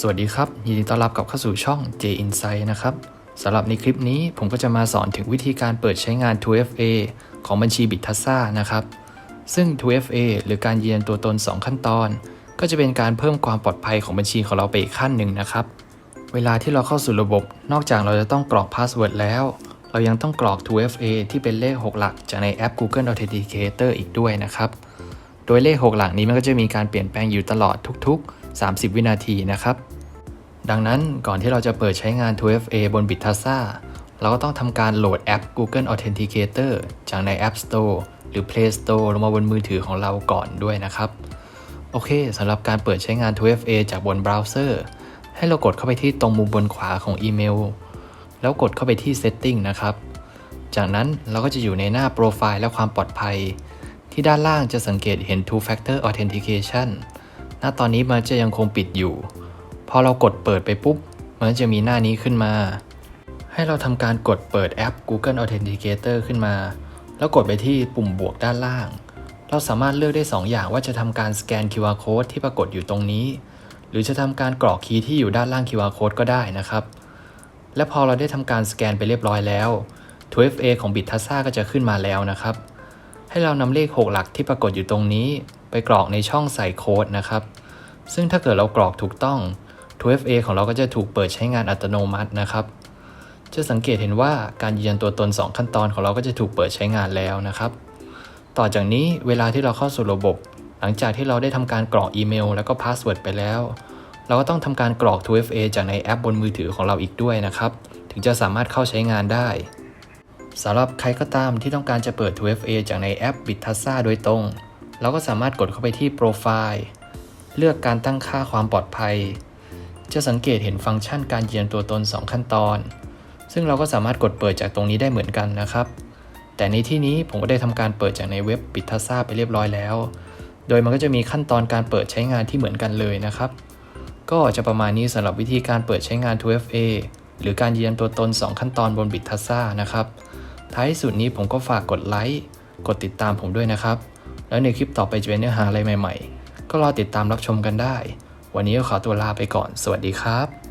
สวัสดีครับยินดีต้อนรับกลับเข้าสู่ช่อง J Insight นะครับสำหรับในคลิปนี้ผมก็จะมาสอนถึงวิธีการเปิดใช้งาน 2FA ของบัญชี b i t t a s a นะครับ ซึ่ง 2FA หรือการยืนยันตัวตน 2 ขั้นตอน ก็จะเป็นการเพิ่มความปลอดภัยของบัญชีของเราไปอีกขั้นหนึ่งนะครับ เวลาที่เราเข้าสู่ระบบ นอกจากเราจะต้องกรอกพาสเวิร์ดแล้ว เรายังต้องกรอก 2FA ที่เป็นเลข 6 หลักจากในแอป Google Authenticator อีกด้วยนะครับ โดยเลข 6 หลักนี้มันก็จะมีการเปลี่ยนแปลงอยู่ตลอดทุกๆ 30 วินาทีนะครับ ดังนั้นก่อนที่เราจะเปิดใช้งาน 2FA บน b i t t a s a เราก็ต้องทำการโหลดแอป Google Authenticator จากใน App Store หรือ Play Store ลงมาบนมือถือของเราก่อนด้วยนะครับ โอเคสำหรับการเปิดใช้งาน 2FA จากบนเบราว์เซอร์ให้เรากดเข้าไปที่ตรงมุมบนขวาของอีเมล แล้วกดเข้าไปที่ Setting นะครับ จากนั้นเราก็จะอยู่ในหน้าโปรไฟล์และความปลอดภัย ที่ด้านล่างจะสังเกตเห็น Two Factor Authentication หน้าตอนนี้มันจะยังคงปิดอยู่ พอเรากดเปิดไปปุ๊บ มันจะมีหน้านี้ขึ้นมา ให้เราทำการกดเปิดแอป Google Authenticator ขึ้นมา แล้วกดไปที่ปุ่มบวกด้านล่าง เราสามารถเลือกได้ 2 อย่างว่าจะทำการสแกน QR Code ที่ปรากฏอยู่ตรงนี้ หรือจะทำการกรอกคีย์ที่อยู่ด้านล่าง QR Code ก็ได้นะครับ และพอเราได้ทำการสแกนไปเรียบร้อยแล้ว 2FA ของ b i t t a s a ก็จะขึ้นมาแล้วนะครับ ให้เรานำเลข 6 หลักที่ปรากฏอยู่ตรงนี้ ไปกรอกในช่องใส่โค้ดนะครับ ซึ่งถ้าเกิดเรากรอกถูกต้อง 2FA ของเราก็จะถูกเปิดใช้งานอัตโนมัตินะครับ จะสังเกตเห็นว่าการยืนยันตัวตน 2 ขั้นตอนของเราก็จะถูกเปิดใช้งานแล้วนะครับ ต่อจากนี้เวลาที่เราเข้าสู่ระบบ หลังจากที่เราได้ทำการกรอกอีเมล แล้วก็พาสเวิร์ดไปแล้ว เราก็ต้องทำการกรอก 2FA จากในแอปบนมือถือของเราอีกด้วยนะครับ ถึงจะสามารถเข้าใช้งานได้สำหรับใครก็ตามที่ต้องการจะเปิด 2FA จากในแอป b i t t a s a โดยตรง เราก็สามารถกดเข้าไปที่โปรไฟล์เลือกการตั้งค่าความปลอดภัย จะสังเกตเห็นฟังก์ชันการยืนยันตัวตน 2 ขั้นตอน ซึ่งเราก็สามารถกดเปิดจากตรงนี้ได้เหมือนกันนะครับ แต่ในที่นี้ผมก็ได้ทำการเปิดจากในเว็บ b i t t a s a ไปเรียบร้อยแล้ว โดยมันก็จะมีขั้นตอนการเปิดใช้งานที่เหมือนกันเลยนะครับ ก็จะประมาณนี้สำหรับวิธีการเปิดใช้งาน 2FA หรือการยืนยันตัวตน 2 ขั้นตอนบน b i t t a s a นะครับ ท้ายสุดนี้ผมก็ฝากกดไลค์ กดติดตามผมด้วยนะครับ แล้วในคลิปต่อไปจะเป็นเนื้อหาอะไรใหม่ ๆ ก็รอติดตามรับชมกันได้ วันนี้ก็ขอตัวลาไปก่อน สวัสดีครับ